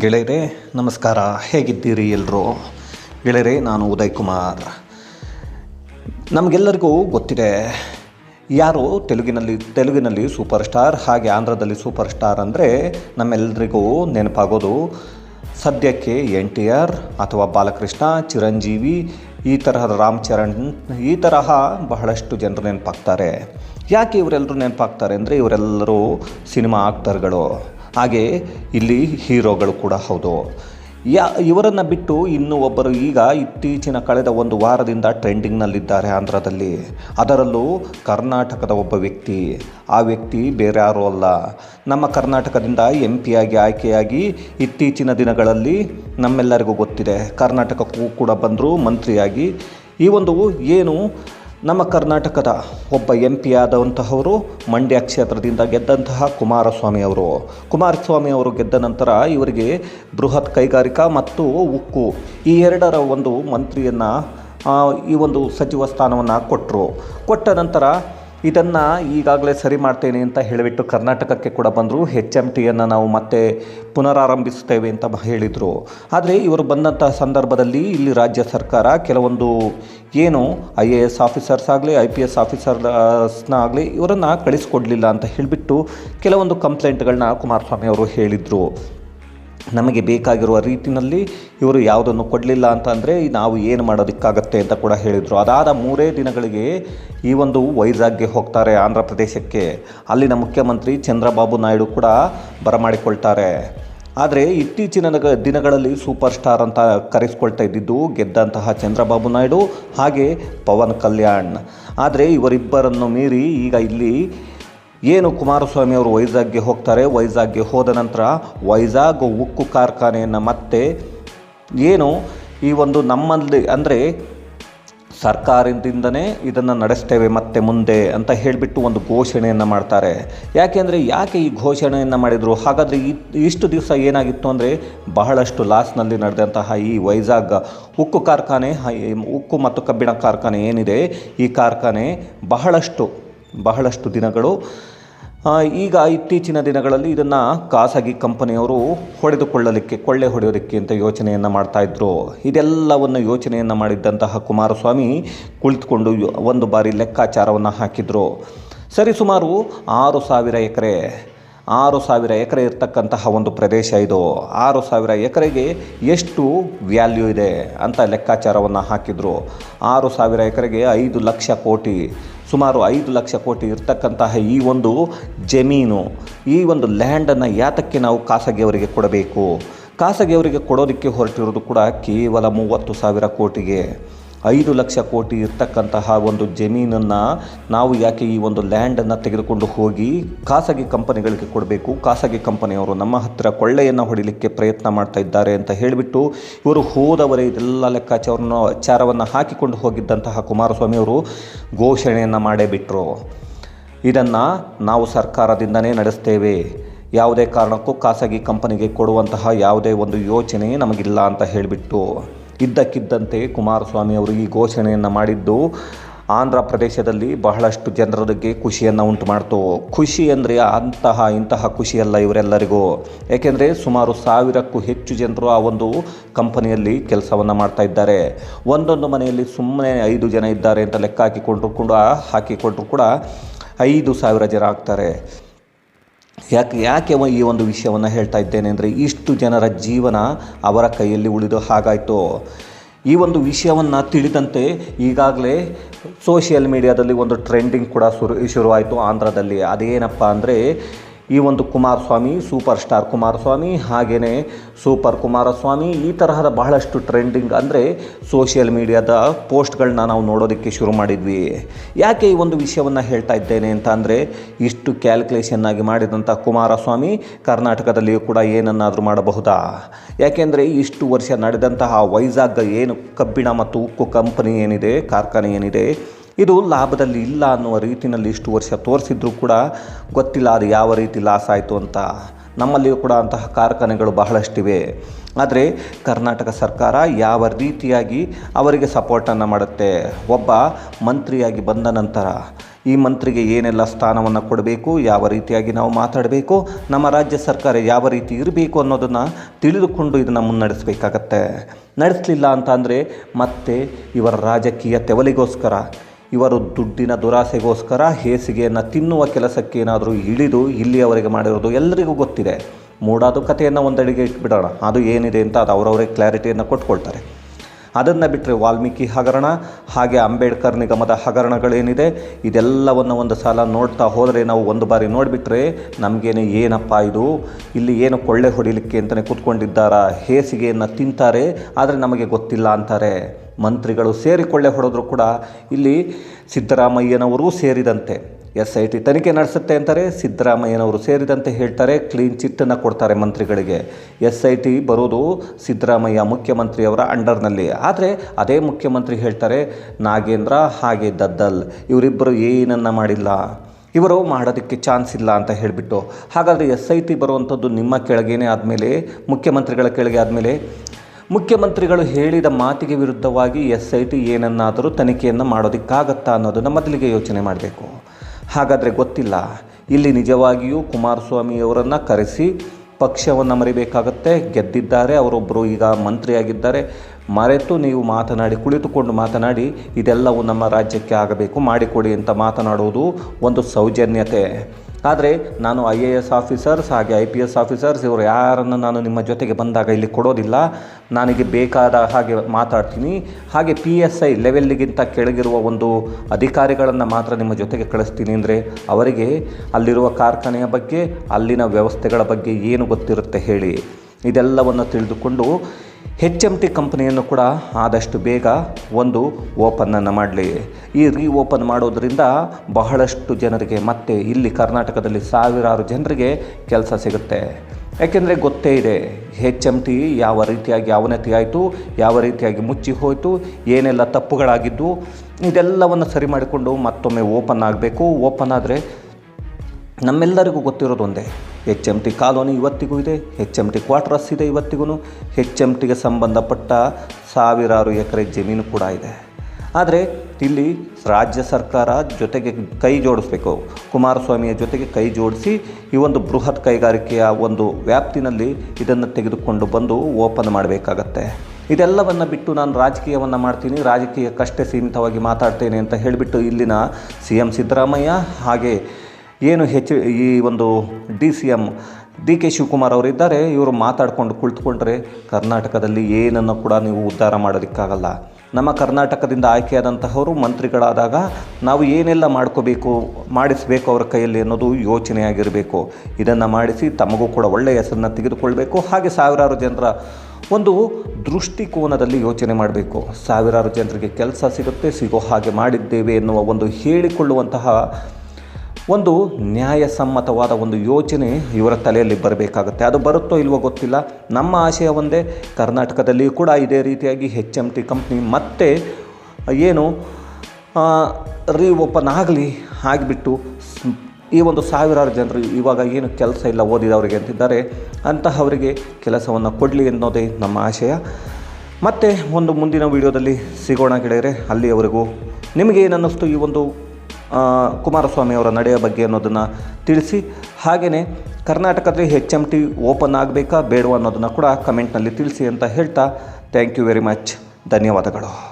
ಗೆಳೆಯರೇ, ನಮಸ್ಕಾರ. ಹೇಗಿದ್ದೀರಿ ಎಲ್ಲರೂ ಗೆಳೆಯರೆ, ನಾನು ಉದಯ್ ಕುಮಾರ್ ನಮಗೆಲ್ಲರಿಗೂ ಗೊತ್ತಿದೆ, ಯಾರು ತೆಲುಗಿನಲ್ಲಿ ತೆಲುಗಿನಲ್ಲಿ ಸೂಪರ್ ಸ್ಟಾರ್ ಹಾಗೆ ಆಂಧ್ರದಲ್ಲಿ ಸೂಪರ್ ಸ್ಟಾರ್ ಅಂದರೆ ನಮ್ಮೆಲ್ಲರಿಗೂ ನೆನಪಾಗೋದು ಸದ್ಯಕ್ಕೆ ಎನ್ ಟಿ ಆರ್ ಅಥವಾ ಬಾಲಕೃಷ್ಣ, ಚಿರಂಜೀವಿ, ಈ ತರಹದ ರಾಮ್ ಚರಣ್, ಈ ತರಹ ಬಹಳಷ್ಟು ಜನರು ನೆನಪಾಗ್ತಾರೆ. ಯಾಕೆ ಇವರೆಲ್ಲರೂ ನೆನಪಾಗ್ತಾರೆ ಅಂದರೆ ಇವರೆಲ್ಲರೂ ಸಿನಿಮಾ ಆಕ್ಟರ್ಗಳು. ಹಾಗೆ ಇಲ್ಲಿ ಹೀರೋಗಳು ಕೂಡ ಹೌದು. ಯಾ, ಇವರನ್ನು ಬಿಟ್ಟು ಇನ್ನು ಒಬ್ಬರು ಈಗ ಇತ್ತೀಚಿನ ಕಳೆದ ಒಂದು ವಾರದಿಂದ ಟ್ರೆಂಡಿಂಗ್ನಲ್ಲಿದ್ದಾರೆ ಆಂಧ್ರದಲ್ಲಿ. ಅದರಲ್ಲೂ ಕರ್ನಾಟಕದ ಒಬ್ಬ ವ್ಯಕ್ತಿ. ಆ ವ್ಯಕ್ತಿ ಬೇರೆ ಯಾರೂ ಅಲ್ಲ. ನಮ್ಮ ಕರ್ನಾಟಕದಿಂದ ಎಂ ಪಿಯಾಗಿ ಆಯ್ಕೆಯಾಗಿ ಇತ್ತೀಚಿನ ದಿನಗಳಲ್ಲಿ ನಮ್ಮೆಲ್ಲರಿಗೂ ಗೊತ್ತಿದೆ. ಕರ್ನಾಟಕಕ್ಕೂ ಕೂಡ ಬಂದರು ಮಂತ್ರಿಯಾಗಿ. ಈ ಒಂದು ಏನು ನಮ್ಮ ಕರ್ನಾಟಕದ ಒಬ್ಬ ಎಂ ಪಿ ಆದಂತಹವರು ಮಂಡ್ಯ ಕ್ಷೇತ್ರದಿಂದ ಗೆದ್ದಂತಹ ಕುಮಾರಸ್ವಾಮಿ ಅವರು. ಕುಮಾರಸ್ವಾಮಿ ಅವರು ಗೆದ್ದ ನಂತರ ಇವರಿಗೆ ಬೃಹತ್ ಕೈಗಾರಿಕಾ ಮತ್ತು ಉಕ್ಕು ಈ ಎರಡರ ಒಂದು ಮಂತ್ರಿಯನ್ನು ಈ ಒಂದು ಸಚಿವ ಸ್ಥಾನವನ್ನು ಕೊಟ್ಟರು ಕೊಟ್ಟ ನಂತರ ಇದನ್ನು ಈಗಾಗಲೇ ಸರಿ ಮಾಡ್ತೇನೆ ಅಂತ ಹೇಳಿಬಿಟ್ಟು ಕರ್ನಾಟಕಕ್ಕೆ ಕೂಡ ಬಂದರು. ಹೆಚ್ ಎಂ ಟಿಯನ್ನು ನಾವು ಮತ್ತೆ ಪುನರಾರಂಭಿಸ್ತೇವೆ ಅಂತ ಹೇಳಿದರು. ಆದರೆ ಇವರು ಬಂದಂಥ ಸಂದರ್ಭದಲ್ಲಿ ಇಲ್ಲಿ ರಾಜ್ಯ ಸರ್ಕಾರ ಕೆಲವೊಂದು ಏನು ಐ ಎ ಎಸ್ ಆಫೀಸರ್ಸ್ ಆಗಲಿ, ಐ ಪಿ ಎಸ್ ಆಫೀಸರ್ಸ್ನ ಆಗಲಿ ಇವರನ್ನು ಕಳಿಸ್ಕೊಡ್ಲಿಲ್ಲ ಅಂತ ಹೇಳಿಬಿಟ್ಟು ಕೆಲವೊಂದು ಕಂಪ್ಲೇಂಟ್ಗಳನ್ನ ಕುಮಾರಸ್ವಾಮಿ ಅವರು ಹೇಳಿದರು. ನಮಗೆ ಬೇಕಾಗಿರುವ ರೀತಿಯಲ್ಲಿ ಇವರು ಯಾವುದನ್ನು ಕೊಡಲಿಲ್ಲ ಅಂತ ಅಂದರೆ ನಾವು ಏನು ಮಾಡೋದಕ್ಕಾಗತ್ತೆ ಅಂತ ಕೂಡ ಹೇಳಿದರು. ಅದಾದ ಮೂರೇ ದಿನಗಳಿಗೆ ಈ ಒಂದು ವೈಜಾಗ್ಗೆ ಹೋಗ್ತಾರೆ ಆಂಧ್ರ ಪ್ರದೇಶಕ್ಕೆ. ಅಲ್ಲಿನ ಮುಖ್ಯಮಂತ್ರಿ ಚಂದ್ರಬಾಬು ನಾಯ್ಡು ಕೂಡ ಬರಮಾಡಿಕೊಳ್ತಾರೆ. ಆದರೆ ಇತ್ತೀಚಿನ ನಗ- ದಿನಗಳಲ್ಲಿ ಸೂಪರ್ ಸ್ಟಾರ್ ಅಂತ ಕರೆಸ್ಕೊಳ್ತಾ ಇದ್ದಿದ್ದು ಗೆದ್ದಂತಹ ಚಂದ್ರಬಾಬು ನಾಯ್ಡು ಹಾಗೆ ಪವನ್ ಕಲ್ಯಾಣ್. ಆದರೆ ಇವರಿಬ್ಬರನ್ನು ಮೀರಿ ಈಗ ಇಲ್ಲಿ ಏನು ಕುಮಾರಸ್ವಾಮಿ ಅವರು ವೈಜಾಗ್ಗೆ ಹೋಗ್ತಾರೆ? ವೈಜಾಗ್ಗೆ ಹೋದ ನಂತರ ವೈಜಾಗ್ ಉಕ್ಕು ಕಾರ್ಖಾನೆಯನ್ನು ಮತ್ತೆ ಏನು ಈ ಒಂದು ನಮ್ಮಲ್ಲಿ ಅಂದರೆ ಸರ್ಕಾರದಿಂದನೇ ಇದನ್ನು ನಡೆಸ್ತೇವೆ ಮತ್ತೆ ಮುಂದೆ ಅಂತ ಹೇಳಿಬಿಟ್ಟು ಒಂದು ಘೋಷಣೆಯನ್ನು ಮಾಡ್ತಾರೆ. ಯಾಕೆಂದರೆ ಯಾಕೆ ಈ ಘೋಷಣೆಯನ್ನು ಮಾಡಿದರು? ಹಾಗಾದರೆ ಇಷ್ಟು ದಿವಸ ಏನಾಗಿತ್ತು ಅಂದರೆ ಬಹಳಷ್ಟು ಲಾಸ್ನಲ್ಲಿ ನಡೆದಂತಹ ಈ ವೈಜಾಗ್ ಉಕ್ಕು ಕಾರ್ಖಾನೆ ಉಕ್ಕು ಮತ್ತು ಕಬ್ಬಿಣ ಕಾರ್ಖಾನೆ ಏನಿದೆ, ಈ ಕಾರ್ಖಾನೆ ಬಹಳಷ್ಟು ಬಹಳಷ್ಟು ದಿನಗಳು. ಈಗ ಇತ್ತೀಚಿನ ದಿನಗಳಲ್ಲಿ ಇದನ್ನು ಖಾಸಗಿ ಕಂಪನಿಯವರು ಹೊಡೆದುಕೊಳ್ಳಲಿಕ್ಕೆ, ಕೊಳ್ಳೆ ಹೊಡೆಯೋದಕ್ಕೆ ಅಂತ ಯೋಚನೆಯನ್ನು ಮಾಡ್ತಾಯಿದ್ರು ಇದೆಲ್ಲವನ್ನು ಯೋಚನೆಯನ್ನು ಮಾಡಿದ್ದಂತಹ ಕುಮಾರಸ್ವಾಮಿ ಕುಳಿತುಕೊಂಡು ಒಂದು ಬಾರಿ ಲೆಕ್ಕಾಚಾರವನ್ನು ಹಾಕಿದರು. ಸರಿ, ಸುಮಾರು ಆರು ಸಾವಿರ ಎಕರೆ, ಆರು ಸಾವಿರ ಎಕರೆ ಇರ್ತಕ್ಕಂತಹ ಒಂದು ಪ್ರದೇಶ ಇದು. ಆರು ಸಾವಿರ ಎಕರೆಗೆ ಎಷ್ಟು ವ್ಯಾಲ್ಯೂ ಇದೆ ಅಂತ ಲೆಕ್ಕಾಚಾರವನ್ನು ಹಾಕಿದರು. ಆರು ಸಾವಿರ ಎಕರೆಗೆ ಐದು ಲಕ್ಷ ಕೋಟಿ ಸುಮಾರು ಐದು ಲಕ್ಷ ಕೋಟಿ ಇರ್ತಕ್ಕಂತಹ ಈ ಒಂದು ಜಮೀನು, ಈ ಒಂದು ಲ್ಯಾಂಡನ್ನು ಯಾತಕ್ಕೆ ನಾವು ಖಾಸಗಿಯವರಿಗೆ ಕೊಡಬೇಕು? ಖಾಸಗಿಯವರಿಗೆ ಕೊಡೋದಕ್ಕೆ ಹೊರಟಿರೋದು ಕೂಡ ಕೇವಲ ಮೂವತ್ತು ಸಾವಿರ ಕೋಟಿಗೆ. ಐದು ಲಕ್ಷ ಕೋಟಿ ಇರ್ತಕ್ಕಂತಹ ಒಂದು ಜಮೀನನ್ನು ನಾವು ಯಾಕೆ ಈ ಒಂದು ಲ್ಯಾಂಡನ್ನು ತೆಗೆದುಕೊಂಡು ಹೋಗಿ ಖಾಸಗಿ ಕಂಪನಿಗಳಿಗೆ ಕೊಡಬೇಕು? ಖಾಸಗಿ ಕಂಪನಿಯವರು ನಮ್ಮ ಹತ್ತಿರ ಕೊಳ್ಳೆಯನ್ನು ಹೊಡಿಲಿಕ್ಕೆ ಪ್ರಯತ್ನ ಮಾಡ್ತಾ ಇದ್ದಾರೆ ಅಂತ ಹೇಳಿಬಿಟ್ಟು ಇವರು ಹೋದವರೇ ಇದೆಲ್ಲ ಲೆಕ್ಕಾಚಾರವನ್ನು ಚಾರವನ್ನು ಹಾಕಿಕೊಂಡು ಹೋಗಿದ್ದಂತಹ ಕುಮಾರಸ್ವಾಮಿ ಅವರು ಘೋಷಣೆಯನ್ನು ಮಾಡೇ ಬಿಟ್ಟರು ಇದನ್ನು ನಾವು ಸರ್ಕಾರದಿಂದನೇ ನಡೆಸ್ತೇವೆ. ಯಾವುದೇ ಕಾರಣಕ್ಕೂ ಖಾಸಗಿ ಕಂಪನಿಗೆ ಕೊಡುವಂತಹ ಯಾವುದೇ ಒಂದು ಯೋಚನೆ ನಮಗಿಲ್ಲ ಅಂತ ಹೇಳಿಬಿಟ್ಟು. ಇದ್ದಕ್ಕಿದ್ದಂತೆ ಕುಮಾರಸ್ವಾಮಿ ಅವರು ಈ ಘೋಷಣೆಯನ್ನು ಮಾಡಿದ್ದು, ಆಂಧ್ರ ಪ್ರದೇಶದಲ್ಲಿ ಬಹಳಷ್ಟು ಜನರಿಗೆ ಖುಷಿಯನ್ನು ಉಂಟು ಮಾಡ್ತು. ಖುಷಿ ಅಂದರೆ ಅಂತಹ ಇಂತಹ ಖುಷಿಯಲ್ಲ ಇವರೆಲ್ಲರಿಗೂ. ಏಕೆಂದರೆ ಸುಮಾರು ಸಾವಿರಕ್ಕೂ ಹೆಚ್ಚು ಜನರು ಆ ಒಂದು ಕಂಪನಿಯಲ್ಲಿ ಕೆಲಸವನ್ನು ಮಾಡ್ತಾ ಇದ್ದಾರೆ. ಒಂದೊಂದು ಮನೆಯಲ್ಲಿ ಸುಮ್ಮನೆ ಐದು ಜನ ಇದ್ದಾರೆ ಅಂತ ಲೆಕ್ಕ ಹಾಕಿಕೊಂಡ್ರು ಕೂಡ ಹಾಕಿಕೊಂಡ್ರು ಕೂಡ ಐದು ಸಾವಿರ ಜನ ಆಗ್ತಾರೆ. ಯಾಕೆ ಯಾಕೆ ಈ ಒಂದು ವಿಷಯವನ್ನು ಹೇಳ್ತಾ ಇದ್ದೇನೆ ಅಂದರೆ ಇಷ್ಟು ಜನರ ಜೀವನ ಅವರ ಕೈಯಲ್ಲಿ ಉಳಿದು ಹಾಗಾಯಿತು. ಈ ಒಂದು ವಿಷಯವನ್ನು ತಿಳಿದಂತೆ ಈಗಾಗಲೇ ಸೋಷಿಯಲ್ ಮೀಡಿಯಾದಲ್ಲಿ ಒಂದು ಟ್ರೆಂಡಿಂಗ್ ಕೂಡ ಶುರು ಶುರುವಾಯಿತು ಆಂಧ್ರದಲ್ಲಿ. ಅದೇನಪ್ಪ ಅಂದರೆ ಈ ಒಂದು ಕುಮಾರಸ್ವಾಮಿ ಸೂಪರ್ ಸ್ಟಾರ್ ಕುಮಾರಸ್ವಾಮಿ ಹಾಗೆಯೇ ಸೂಪರ್ ಕುಮಾರಸ್ವಾಮಿ ಈ ತರಹದ ಬಹಳಷ್ಟು ಟ್ರೆಂಡಿಂಗ್ ಅಂದರೆ ಸೋಷಿಯಲ್ ಮೀಡಿಯಾದ ಪೋಸ್ಟ್ಗಳನ್ನ ನಾವು ನೋಡೋದಕ್ಕೆ ಶುರು ಮಾಡಿದ್ವಿ. ಯಾಕೆ ಈ ಒಂದು ವಿಷಯವನ್ನು ಹೇಳ್ತಾ ಇದ್ದೇನೆ ಅಂತ ಅಂದರೆ ಇಷ್ಟು ಕ್ಯಾಲ್ಕುಲೇಷನ್ ಆಗಿ ಮಾಡಿದಂಥ ಕುಮಾರಸ್ವಾಮಿ ಕರ್ನಾಟಕದಲ್ಲಿಯೂ ಕೂಡ ಏನನ್ನಾದರೂ ಮಾಡಬಹುದಾ? ಯಾಕೆಂದರೆ ಇಷ್ಟು ವರ್ಷ ನಡೆದಂತಹ ವೈಜಾಗ್ ಏನು ಕಬ್ಬಿಣ ಮತ್ತು ಉಕ್ಕು ಕಂಪನಿ ಏನಿದೆ, ಕಾರ್ಖಾನೆ ಏನಿದೆ ಇದು ಲಾಭದಲ್ಲಿ ಇಲ್ಲ ಅನ್ನುವ ರೀತಿಯಲ್ಲಿ ಇಷ್ಟು ವರ್ಷ ತೋರಿಸಿದ್ರೂ ಕೂಡ ಗೊತ್ತಿಲ್ಲ ಅದು ಯಾವ ರೀತಿ ಲಾಸ್ ಆಯಿತು ಅಂತ. ನಮ್ಮಲ್ಲಿಯೂ ಕೂಡ ಅಂತಹ ಕಾರ್ಖಾನೆಗಳು ಬಹಳಷ್ಟಿವೆ. ಆದರೆ ಕರ್ನಾಟಕ ಸರ್ಕಾರ ಯಾವ ರೀತಿಯಾಗಿ ಅವರಿಗೆ ಸಪೋರ್ಟನ್ನು ಮಾಡುತ್ತೆ? ಒಬ್ಬ ಮಂತ್ರಿಯಾಗಿ ಬಂದ ನಂತರ ಈ ಮಂತ್ರಿಗೆ ಏನೆಲ್ಲ ಸ್ಥಾನವನ್ನು ಕೊಡಬೇಕು? ಯಾವ ರೀತಿಯಾಗಿ ನಾವು ಮಾತಾಡಬೇಕು? ನಮ್ಮ ರಾಜ್ಯ ಸರ್ಕಾರ ಯಾವ ರೀತಿ ಇರಬೇಕು ಅನ್ನೋದನ್ನು ತಿಳಿದುಕೊಂಡು ಇದನ್ನು ಮುನ್ನಡೆಸಬೇಕಾಗತ್ತೆ. ನಡೆಸಲಿಲ್ಲ ಅಂತ ಅಂದರೆ ಮತ್ತೆ ಇವರ ರಾಜಕೀಯ ತೆವಲಿಗೋಸ್ಕರ ಇವರು ದುಡ್ಡಿನ ದುರಾಸೆಗೋಸ್ಕರ ಹೇಸಿಗೆಯನ್ನು ತಿನ್ನುವ ಕೆಲಸಕ್ಕೆ ಏನಾದರೂ ಇಳಿದು ಇಲ್ಲಿಯವರೆಗೆ ಮಾಡಿರೋದು ಎಲ್ಲರಿಗೂ ಗೊತ್ತಿದೆ. ಮೂಡಾದು ಕಥೆಯನ್ನು ಒಂದಡಿಗೆ ಇಟ್ಬಿಡೋಣ. ಅದು ಏನಿದೆ ಅಂತ ಅದು ಅವರವರೇ ಕ್ಲಾರಿಟಿಯನ್ನು ಕೊಟ್ಕೊಳ್ತಾರೆ. ಅದನ್ನು ಬಿಟ್ಟರೆ ವಾಲ್ಮೀಕಿ ಹಗರಣ, ಹಾಗೆ ಅಂಬೇಡ್ಕರ್ ನಿಗಮದ ಹಗರಣಗಳೇನಿದೆ, ಇದೆಲ್ಲವನ್ನು ಒಂದು ಸಲ ನೋಡ್ತಾ ಹೋದರೆ ನಾವು ಒಂದು ಬಾರಿ ನೋಡಿಬಿಟ್ರೆ ನಮಗೇನೆ ಏನಪ್ಪ ಇದು? ಇಲ್ಲಿ ಏನು ಕೊಳ್ಳೆ ಹೊಡಿಲಿಕ್ಕೆ ಅಂತಲೇ ಕೂತ್ಕೊಂಡಿದ್ದಾರಾ? ಹೇಸಿಗೆಯನ್ನು ತಿಂತಾರೆ, ಆದರೆ ನಮಗೆ ಗೊತ್ತಿಲ್ಲ ಅಂತಾರೆ. ಮಂತ್ರಿಗಳು ಸೇರಿಕೊಳ್ಳೆ ಹೊಡೆದ್ರು ಕೂಡ ಇಲ್ಲಿ ಸಿದ್ದರಾಮಯ್ಯನವರೂ ಸೇರಿದಂತೆ ಎಸ್ ಐ ಟಿ ತನಿಖೆ ನಡೆಸುತ್ತೆ ಅಂತಾರೆ, ಸಿದ್ದರಾಮಯ್ಯನವರು ಸೇರಿದಂತೆ ಹೇಳ್ತಾರೆ ಕ್ಲೀನ್ ಚಿಟ್ಟನ್ನು ಕೊಡ್ತಾರೆ ಮಂತ್ರಿಗಳಿಗೆ. ಎಸ್ ಐ ಟಿ ಬರೋದು ಸಿದ್ದರಾಮಯ್ಯ ಮುಖ್ಯಮಂತ್ರಿಯವರ ಅಂಡರ್ನಲ್ಲಿ. ಆದರೆ ಅದೇ ಮುಖ್ಯಮಂತ್ರಿ ಹೇಳ್ತಾರೆ, ನಾಗೇಂದ್ರ ಹಾಗೆ ದದ್ದಲ್ ಇವರಿಬ್ಬರು ಏನನ್ನು ಮಾಡಿಲ್ಲ, ಇವರು ಮಾಡೋದಕ್ಕೆ ಚಾನ್ಸ್ ಇಲ್ಲ ಅಂತ ಹೇಳಿಬಿಟ್ಟು. ಹಾಗಾದರೆ ಎಸ್ ಐ ಟಿ ಬರುವಂಥದ್ದು ನಿಮ್ಮ ಕೆಳಗೇನೆ ಆದಮೇಲೆ, ಮುಖ್ಯಮಂತ್ರಿಗಳ ಕೆಳಗೆ ಆದಮೇಲೆ ಮುಖ್ಯಮಂತ್ರಿಗಳು ಹೇಳಿದ ಮಾತಿಗೆ ವಿರುದ್ಧವಾಗಿ ಎಸ್ ಐ ಟಿ ಏನನ್ನಾದರೂ ತನಿಖೆಯನ್ನು ಮಾಡೋದಕ್ಕಾಗತ್ತಾ ಅನ್ನೋದನ್ನು ಮೊದಲಿಗೆ ಯೋಚನೆ ಮಾಡಬೇಕು. ಹಾಗಾದರೆ ಗೊತ್ತಿಲ್ಲ. ಇಲ್ಲಿ ನಿಜವಾಗಿಯೂ ಕುಮಾರಸ್ವಾಮಿಯವರನ್ನು ಕರೆಸಿ ಪಕ್ಷವನ್ನು ಮರಿಬೇಕಾಗತ್ತೆ. ಗೆದ್ದಿದ್ದಾರೆ ಅವರೊಬ್ಬರು ಈಗ ಮಂತ್ರಿಯಾಗಿದ್ದಾರೆ. ಮರೆತು ನೀವು ಮಾತನಾಡಿ, ಕುಳಿತುಕೊಂಡು ಮಾತನಾಡಿ, ಇದೆಲ್ಲವೂ ನಮ್ಮ ರಾಜ್ಯಕ್ಕೆ ಆಗಬೇಕು. ಮಾಡಿಕೊಡಿ ಅಂತ ಮಾತನಾಡುವುದು ಒಂದು ಸೌಜನ್ಯತೆ. ಆದರೆ ನಾನು ಐ ಎ ಎಸ್ ಆಫೀಸರ್ಸ್ ಹಾಗೆ ಐ ಪಿ ಎಸ್ ಆಫೀಸರ್ಸ್ ಇವರು ಯಾರನ್ನು ನಾನು ನಿಮ್ಮ ಜೊತೆಗೆ ಬಂದಾಗ ಇಲ್ಲಿ ಕೊಡೋದಿಲ್ಲ. ನನಗೆ ಬೇಕಾದ ಹಾಗೆ ಮಾತಾಡ್ತೀನಿ. ಹಾಗೆ ಪಿ ಎಸ್ ಐ ಲೆವೆಲ್ಗಿಂತ ಕೆಳಗಿರುವ ಒಂದು ಅಧಿಕಾರಿಗಳನ್ನು ಮಾತ್ರ ನಿಮ್ಮ ಜೊತೆಗೆ ಕಳಿಸ್ತೀನಿ ಅಂದರೆ ಅವರಿಗೆ ಅಲ್ಲಿರುವ ಕಾರ್ಖಾನೆಯ ಬಗ್ಗೆ, ಅಲ್ಲಿನ ವ್ಯವಸ್ಥೆಗಳ ಬಗ್ಗೆ ಏನು ಗೊತ್ತಿರುತ್ತೆ ಹೇಳಿ. ಇದೆಲ್ಲವನ್ನು ತಿಳಿದುಕೊಂಡು ಹೆಚ್ ಎಂ ಟಿ ಕಂಪ್ನಿಯನ್ನು ಕೂಡ ಆದಷ್ಟು ಬೇಗ ಒಂದು ಓಪನನ್ನು ಮಾಡಲಿ. ಈ ರೀ ಓಪನ್ ಮಾಡೋದರಿಂದ ಬಹಳಷ್ಟು ಜನರಿಗೆ ಮತ್ತೆ ಇಲ್ಲಿ ಕರ್ನಾಟಕದಲ್ಲಿ ಸಾವಿರಾರು ಜನರಿಗೆ ಕೆಲಸ ಸಿಗುತ್ತೆ. ಯಾಕೆಂದರೆ ಗೊತ್ತೇ ಇದೆ ಹೆಚ್ ಎಂ ಟಿ ಯಾವ ರೀತಿಯಾಗಿ ಅವನತಿ ಆಯಿತು, ಯಾವ ರೀತಿಯಾಗಿ ಮುಚ್ಚಿ ಹೋಯಿತು, ಏನೆಲ್ಲ ತಪ್ಪುಗಳಾಗಿದ್ದು, ಇದೆಲ್ಲವನ್ನು ಸರಿ ಮಾಡಿಕೊಂಡು ಮತ್ತೊಮ್ಮೆ ಓಪನ್ ಆಗಬೇಕು. ಓಪನ್ ಆದರೆ ನಮ್ಮೆಲ್ಲರಿಗೂ ಗೊತ್ತಿರೋದು ಒಂದೇ. ಎಚ್ ಎಂ ಟಿ ಕಾಲೋನಿ ಇವತ್ತಿಗೂ ಇದೆ ಎಚ್ ಎಂ ಟಿ ಕ್ವಾರ್ಟರ್ಸ್ ಇದೆ ಇವತ್ತಿಗೂ ಎಚ್ ಎಂ ಟಿಗೆ ಸಂಬಂಧಪಟ್ಟ ಸಾವಿರಾರು ಎಕರೆ ಜಮೀನು ಕೂಡ ಇದೆ. ಆದರೆ ಇಲ್ಲಿ ರಾಜ್ಯ ಸರ್ಕಾರ ಜೊತೆಗೆ ಕೈ ಜೋಡಿಸ್ಬೇಕು. ಕುಮಾರಸ್ವಾಮಿಯ ಜೊತೆಗೆ ಕೈ ಜೋಡಿಸಿ ಈ ಒಂದು ಬೃಹತ್ ಕೈಗಾರಿಕೆಯ ಒಂದು ವ್ಯಾಪ್ತಿನಲ್ಲಿ ಇದನ್ನು ತೆಗೆದುಕೊಂಡು ಬಂದು ಓಪನ್ ಮಾಡಬೇಕಾಗತ್ತೆ. ಇದೆಲ್ಲವನ್ನು ಬಿಟ್ಟು ನಾನು ರಾಜಕೀಯವನ್ನು ಮಾಡ್ತೀನಿ, ರಾಜಕೀಯಕ್ಕಷ್ಟೇ ಸೀಮಿತವಾಗಿ ಮಾತಾಡ್ತೇನೆ ಅಂತ ಹೇಳಿಬಿಟ್ಟು ಇಲ್ಲಿನ ಸಿ ಎಂ ಸಿದ್ದರಾಮಯ್ಯ ಹಾಗೆ ಏನು ಹೆಚ್ಚು ಈ ಒಂದು D C M D K Shivakumar ಅವರಿದ್ದಾರೆ ಇವರು ಮಾತಾಡ್ಕೊಂಡು ಕುಳಿತುಕೊಂಡ್ರೆ ಕರ್ನಾಟಕದಲ್ಲಿ ಏನನ್ನು ಕೂಡ ನೀವು ಉದ್ಧಾರ ಮಾಡೋದಕ್ಕಾಗಲ್ಲ. ನಮ್ಮ ಕರ್ನಾಟಕದಿಂದ ಆಯ್ಕೆಯಾದಂತಹವರು ಮಂತ್ರಿಗಳಾದಾಗ ನಾವು ಏನೆಲ್ಲ ಮಾಡ್ಕೋಬೇಕು, ಮಾಡಿಸಬೇಕು ಅವರ ಕೈಯಲ್ಲಿ ಅನ್ನೋದು ಯೋಚನೆಯಾಗಿರಬೇಕು. ಇದನ್ನು ಮಾಡಿಸಿ ತಮಗೂ ಕೂಡ ಒಳ್ಳೆಯ ಹೆಸರನ್ನು ತೆಗೆದುಕೊಳ್ಬೇಕು. ಹಾಗೆ ಸಾವಿರಾರು ಜನರ ಒಂದು ದೃಷ್ಟಿಕೋನದಲ್ಲಿ ಯೋಚನೆ ಮಾಡಬೇಕು. ಸಾವಿರಾರು ಜನರಿಗೆ ಕೆಲಸ ಸಿಗುತ್ತೆ, ಸಿಗೋ ಹಾಗೆ ಮಾಡಿದ್ದೇವೆ ಎನ್ನುವ ಒಂದು ಹೇಳಿಕೊಳ್ಳುವಂತಹ ಒಂದು ನ್ಯಾಯಸಮ್ಮತವಾದ ಒಂದು ಯೋಚನೆ ಇವರ ತಲೆಯಲ್ಲಿ ಬರಬೇಕಾಗುತ್ತೆ. ಅದು ಬರುತ್ತೋ ಇಲ್ವೋ ಗೊತ್ತಿಲ್ಲ. ನಮ್ಮ ಆಶಯ ಒಂದೇ, ಕರ್ನಾಟಕದಲ್ಲಿ ಕೂಡ ಇದೇ ರೀತಿಯಾಗಿ ಹೆಚ್ ಎಂ ಟಿ ಕಂಪ್ನಿ ಮತ್ತೆ ಏನು ರೀ ಓಪನ್ ಆಗಲಿ ಆಗಿಬಿಟ್ಟು ಈ ಒಂದು ಸಾವಿರಾರು ಜನರು ಇವಾಗ ಏನು ಕೆಲಸ ಇಲ್ಲ ಓದಿದವರಿಗೆ ಅಂತಿದ್ದಾರೆ. ಅಂತಹವರಿಗೆ ಕೆಲಸವನ್ನು ಕೊಡಲಿ ಅನ್ನೋದೇ ನಮ್ಮ ಆಶಯ. ಮತ್ತೆ ಒಂದು ಮುಂದಿನ ವಿಡಿಯೋದಲ್ಲಿ ಸಿಗೋಣ ಗೆಳೆಯರೆ, ಅಲ್ಲಿಯವರೆಗೂ ನಿಮಗೆ ಏನನ್ನಿಸ್ತು ಈ ಒಂದು ಕುಮಾರಸ್ವಾಮಿ ಅವರ ನಡೆಯ ಬಗ್ಗೆ ಅನ್ನೋದನ್ನು ತಿಳಿಸಿ. ಹಾಗೆಯೇ ಕರ್ನಾಟಕದಲ್ಲಿ ಹೆಚ್ ಎಂ ಟಿ ಓಪನ್ ಆಗಬೇಕಾ ಬೇಡವಾ ಅನ್ನೋದನ್ನು ಕೂಡ ಕಮೆಂಟ್ನಲ್ಲಿ ತಿಳಿಸಿ ಅಂತ ಹೇಳ್ತಾ. ಥ್ಯಾಂಕ್ ಯು ವೆರಿ ಮಚ್ ಧನ್ಯವಾದಗಳು.